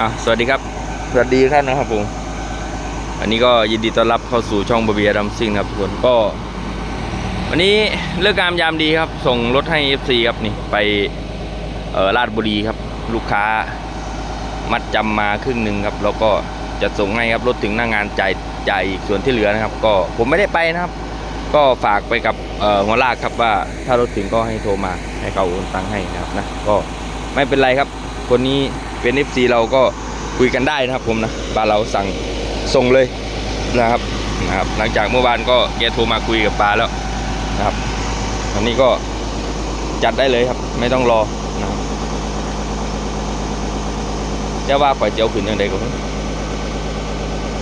อะสวัสดีครับ สวัสดีท่านนะครับผมอันนี้ก็ยินดีต้อนรับเข้าสู่ช่องบะเบียดัมซิ่งครับทุกคนก็ วันนี้เลิกงามยามดีครับ ส่งรถให้ FC ครับนี่ไปเออลาดบุรีครับ ลูกค้ามัดจำมาครึ่งหนึ่งครับ แล้วก็จะส่งให้ครับรถถึงหน้างานจ่ายจ่ายอีกส่วนที่เหลือนะครับ ก็ผมไม่ได้ไปนะครับ ก็ฝากไปกับเอ่อหัวลากครับว่าถ้ารถถึงก็ให้โทรมาให้เขาโอนตังค์ให้นะครับนะก็ไม่เป็นไรครับ คนนี้เป็น FC เราก็คุยกันได้นะครับผมนะบ้าเราสั่งส่งเลยนะครับนะครับหลังจากเมื่อวานก็แกโทรมาคุยกับปลาแล้วนะครับวันนี้ก็จัดได้เลยครับ ไม่ต้องรอนะครับจะว่าข่อยเจียวขึ้นยังไงก็ไม่รู้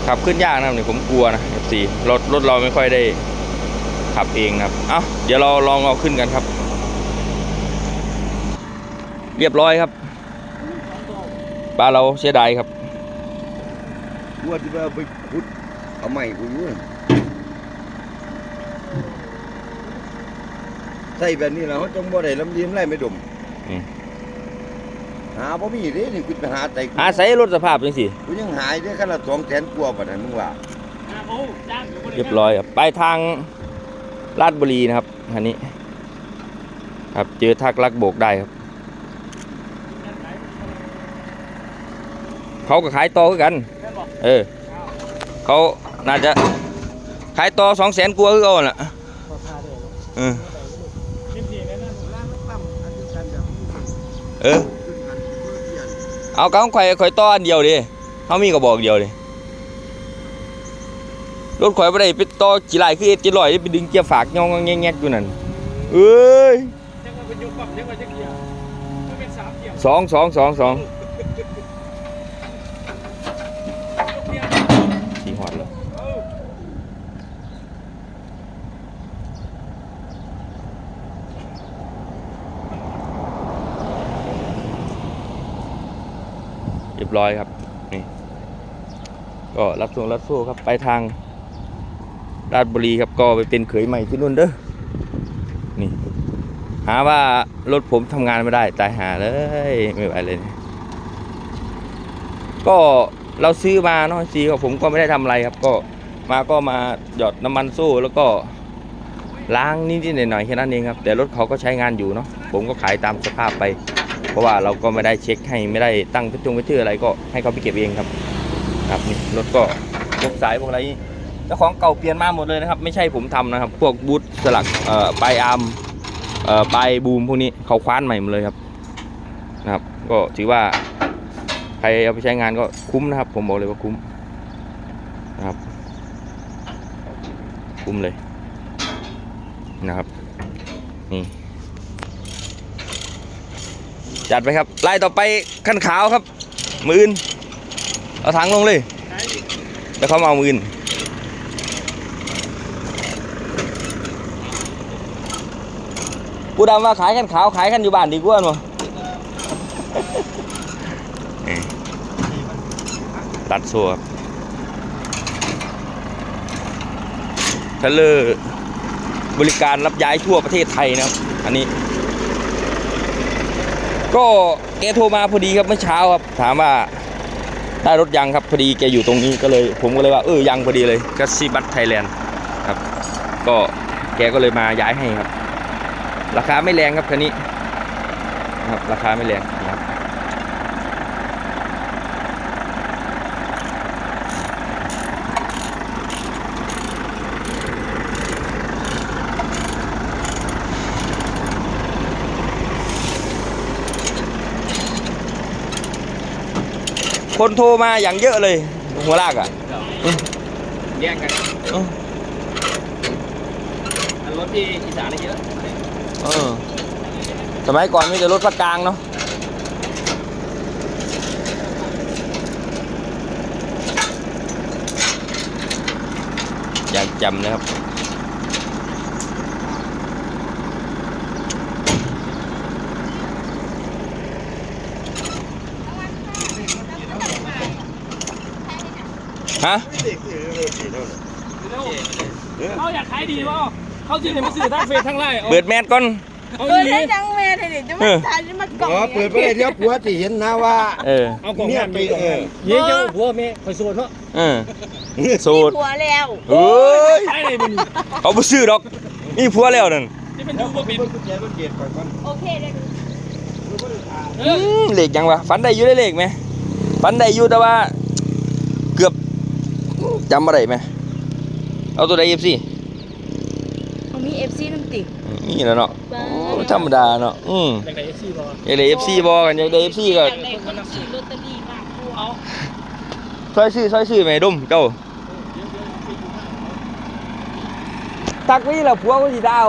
ขับขึ้นยากนะครับเนี่ยผมกลัวนะ FC รถรถเราไม่ค่อยได้ขับเองนะครับเอ้าเดี๋ยวเราลองเอาขึ้นกันครับ เรียบร้อยครับ ปลาเราเสียดายครับกูว่าที่ว่าไปขุดเอาใหม่กูอยู่น่ะใส่แบบนี้แล้วเขาจงบ่ได้ลำเลียมไรไม่ดมอืมหาบ่มีเด้นี่กูไปหาแต่กูอาศัยรถสภาพจังสิกูยังหายได้คันละสองแสนกว่าบาทนั่นมึงว่าเรียบร้อยครับไปทางลาดบุรีนะครับอันนี้ ครับเจอทักลักโบกได้ครับ เขาก็ขายต่อคือกัน เออ เขาน่าจะขายต่อสองแสนกว่าคือเอาน่ะเออเออ เอากำข่อยข่อยต่ออันเดียวดิเขามีก็บอกเดียวดิรถข่อยบ่ได้ไปต่อกี่ลายคือเอ็ดกี่ลอยไปดึงเกียร์ฝากงองๆแงกๆอยู่นั่นเอ้ยยังมาเป็นยุคปั๊มยังมาจะเกียร์มันเป็นสามเกียร์สองสองสองสอง ยกเกียร์ สีหอดเลย เออ เรียบร้อยครับนี่ก็รับส่งรับสู้ครับไปทางราชบุรีครับก็ไปเป็นเขยใหม่ที่นู่นเด้อนี่ หาว่ารถผมทำงานไม่ได้ตายหาเลยไม่ไหวเลยก็เราซื้อมาเนาะซีก็ผมก็ไม่ได้ทำอะไรครับ ก็มาก็มาหยอดน้ำมันสู้แล้วก็ล้างนิดๆหน่อยๆแค่นั้นเองครับ แต่รถเขาก็ใช้งานอยู่เนาะผมก็ขายตามสภาพไป เพราะว่าเราก็ไม่ได้เช็คให้ไม่ได้ตั้งกระจงกระชื่ออะไรก็ให้เขาไปเก็บเองครับ ครับนี่รถก็พวกสายพวกอะไรเจ้าของเก่าเปลี่ยนมาหมดเลยนะครับ ไม่ใช่ผมทำนะครับ พวกบูทสลักเอ่อปลายอาร์มเอ่อปลายบูมพวกนี้เขาคว้านใหม่หมดเลยครับนะครับ ก็ถือว่าใครเอาไปใช้งานก็คุ้มนะครับ ผมบอกเลยว่าคุ้มนะครับ คุ้มเลยนะครับนี่ จัดไปครับไล่ต่อไปขั้นขาวครับ มือนเอาถังลงเลยแล้วเขามาเอามือนกูดำว่าขายขั้นขาวขายขั้นอยู่บ้านดีกว่ามั้งนี่ตัดโซ่ครับทเลอร์บริการรับย้ายทั่วประเทศไทยนะครับ อันนี้ ก็แกโทรมาพอดีครับเมื่อเช้าครับ ถามว่าได้รถยังครับพอดีแกอยู่ตรงนี้ก็เลย ผมก็เลยว่าเออยังพอดีเลยก็ซีบัตไทยแลนด์ครับ ก็แกก็เลยมาย้ายให้ครับ ราคาไม่แรงครับคันนี้นะครับราคาไม่แรง ครับคนโทรมาอย่างเยอะเลย หัวลากอะแย่งกันอืมอันรถที่อีสานนี่เยอะเออสมัยก่อนมีแต่รถภาคกลางเนาะอยากจำนะครับ ฮะเขาอยากขายดีวะเขาจะเห็นมาสื่อทั้งเฟซทั้งไลน์เอาเปิดแมสก่อนเอาเปิดอีให้จังแม่เลยจะมาถ่ายจะมากล่องอ๋อเปิดไปเลยเดี๋ยวผัวที่เห็นนะว่าเออเอากล่องเนี่ยน้ำไปไปเออเย้เจ้าผัวแม่คอยสวดเนาะเออสูตรผัวแล้วเอ้ยไอ้เลยมันเขาบ่ซื้อดอกมีผัวแล้วนั่นนี่เป็นแล้วดูก็บ่เป็เป็นนกุญแจรถเกียร์ก่อนก่อนโอเคเลยเออือมเลขยังวะฝันได้อยู่ได้เลขไหมฝันได้อยู่แต่ว่าเกือบ จำอะไรไหมเอาตัวใด FC มันมีเอฟซีน้ำติ่งนี่แหล้วเนาะโอ้ธรรมดาเนาะอืมอยากได้เอฟซีบ่อยากได้ FC บ่กันอยากได้ FC ก็อยากได้คนซื้อลอตเตอรี่มากกว่าเอาซอยซื้อซอยซื้อแม่ดมเจ้าตักไว้แล้วผัวก็สิดาว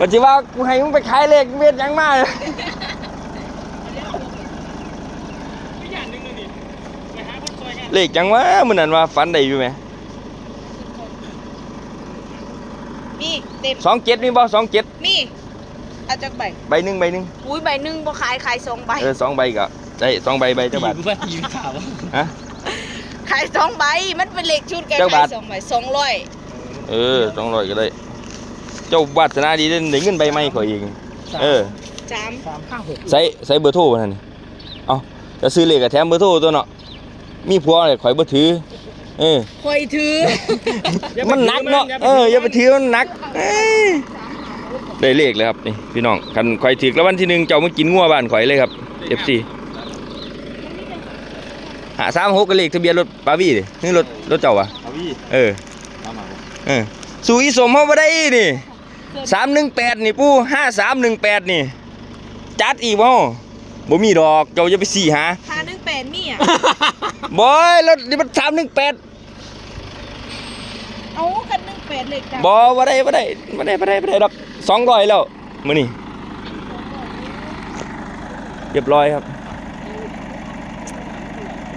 ปัจจุบันกูให้มึงไปขายเลขเม็ดหยังมาไม่อย่างหนึงเลยนี่ไปหาคนซอยกัน เลขหยังวะมื้อนั้นว่าฝันได้อยู่ไหมมีเต็มสองเจ็ดมีบ่สองเจ็ดมีเอาจากใบใบหนึ่งใบหนึ่งอุ้ยใบหนึ่งบ่ขายขายสองใบเออสองใบก็ได้สองใบใบเจ้าบาทกูว่าทีมข่าวฮะขายสองใบมันเป็นเลขชุดกันเจ้าขาบาทยสองใบสองร้อยเออสองร้อยก็ได้ เจ้าวาสนาดีได้ได้เงินใบใหม่ข่อยเองเออสามสามห้าหกใส่ใส่เบอร์โทรมานั่นนี่เอาจะซื้อเลขกับแถมเบอร์โทรตัวเนาะ มีผัวเลยข่อยบ่ถือ เออ คอยถือ มันหนักเนาะ เอออย่าไปถือมันหนักเอ้ยได้เลขเลยครับนี่พี่น้องคันข่อยถือแล้ววันที่หนึ่งเจ้ามากินงัวบ้านข่อยเลยครับ FC หาสามหกก็เลขทะเบียนรถปาวี่ดินี่รถรถเจ้าวะเอาพี่เออเอามาเออสู่อีสมเฮาบ่ได้นี่สามหนึ่งแปดนี่ปู่ห้าสามหนึ่งแปดนี่ จัดอีกบ่บ่มีดอกเจ้าจะไปสี่หาหาหนึ่งแปดมีอะ บอยรถนี่มันสามหนึ่งแปดเอากันหนึ่งแปดเลขดังบ่บ่ได้บ่ได้บ่ได้บ่ได้บ่ได้ดอกสองร้อยแล้วมื้อนี้เรียบร้อยครับ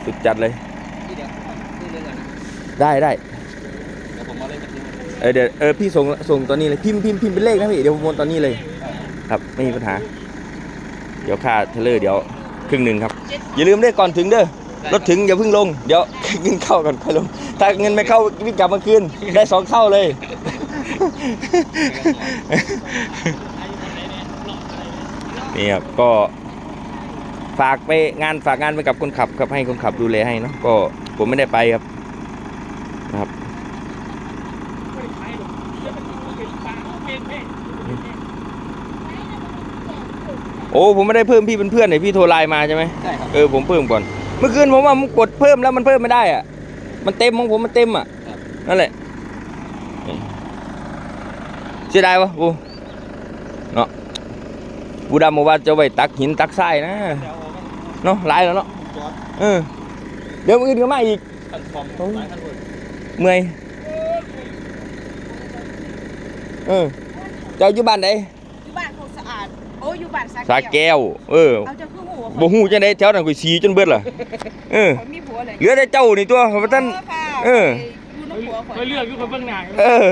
สุดจัดเลย ได้ได้เออเดี๋ยวเออพี่ส่งส่งตอนนี้เลยพิมพ์พิมพ์พิมพ์เป็นเลขนะพี่เดี๋ยวผมโอนตอนนี้เลย ครับไม่มีปัญหา เดี๋ยวค่าเทเลอร์เดี๋ยวครึ่งหนึ่งครับ อย่าลืมได้ก่อนถึงเด้อ รถถึงอย่าเพิ่งลง เดี๋ยวเงินเข้าก่อนค่อยลง ถ้าเงินไม่เข้าวิ่งกลับมาคืนได้สองเท่าเลย นี่ครับก็ฝากไปงานฝากงานไปกับคนขับครับให้คนขับดูแลให้เนาะก็ผมไม่ได้ไปครับนะครับไม่ได้ขายหรอกเดี๋ยวมันเป็นปลาเป็นแม่โอ้ผมไม่ได้เพิ่มพี่เป็นเพื่อนเลยพี่โทรไลน์มาใช่ไหมใช่ครับเออผมเพิ่มก่อน เมื่อคืนผมว่าผมกดเพิ่มแล้วมันเพิ่มไม่ได้อะมันเต็มของผมมันเต็มอะนั่นแหละนี่เสียดายวะกูเนาะบูดำบอกว่าจะไว้ตักหินตักทรายนะเดี๋ยวเอามันเนาะหลายแล้วเนาะจอดเออเดี๋ยวมื้ออื่นก็มาอีกคันฟอมหลายคันเลยเมื่อยเออเจ้าอยู่บ้านไหนอยู่บ้านคงสะอาดโอ้อยู่บ้านสาสาแก้วเออเอาจะคือหัว บ่ฮู้จังได๋แถวนั้นกูสีจนเบิดล่ะเออข่อยมีผัวเลยเหลือแต่เจ้านี่ตัวเพราะท่านเอออยู่น้ำผัวข่อยเคยเลือกอยู่คนเบื้องหน้าเออ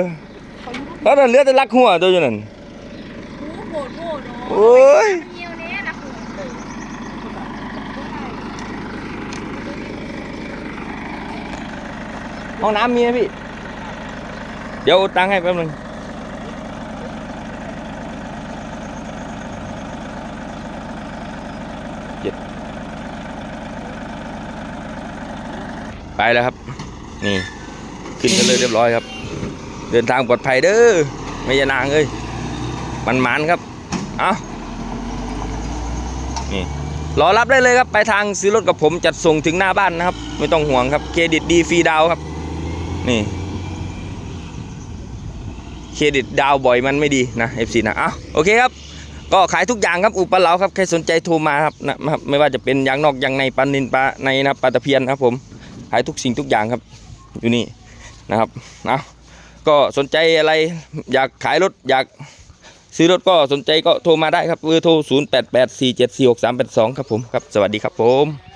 ข่อยอยู่น้ำเพราะนั้นเหลือแต่ลักหัวตัวอยู่นั่นผัวโผล่โผล่เนาะโอ้ยมันเหี่ยวแน่นะคุณห้องน้ำมีไหมพี่ เดี๋ยวโอนตังค์ให้แป๊บนึง ไปแล้วครับ นี่ ขึ้นกันเลยเรียบร้อยครับ เดินทางปลอดภัยเด้อไม่ยานางเอ้ยมันมันครับ เอานี่รอรับได้เลยครับไปทางซื้อรถกับผมจัดส่งถึงหน้าบ้านนะครับ ไม่ต้องห่วงครับเครดิตดีฟรีดาวครับ นี่เครดิตดาวบ่อยมันไม่ดีนะ FC นะอ้าวโอเคครับ ก็ขายทุกอย่างครับอุปเหลาครับใครสนใจโทรมาครับนะครับไม่ว่าจะเป็นยางนอกยางในปลานินปลาในนะครับปลาตะเพียนครับผม ขายทุกสิ่งทุกอย่างครับ อยู่นี่นะครับเอาก็สนใจอะไรอยากขายรถอยากซื้อรถก็สนใจก็โทรมาได้ครับเบอร์โทร 0 8 8 4 7 4 6 3 8 2 ครับผมครับ สวัสดีครับผม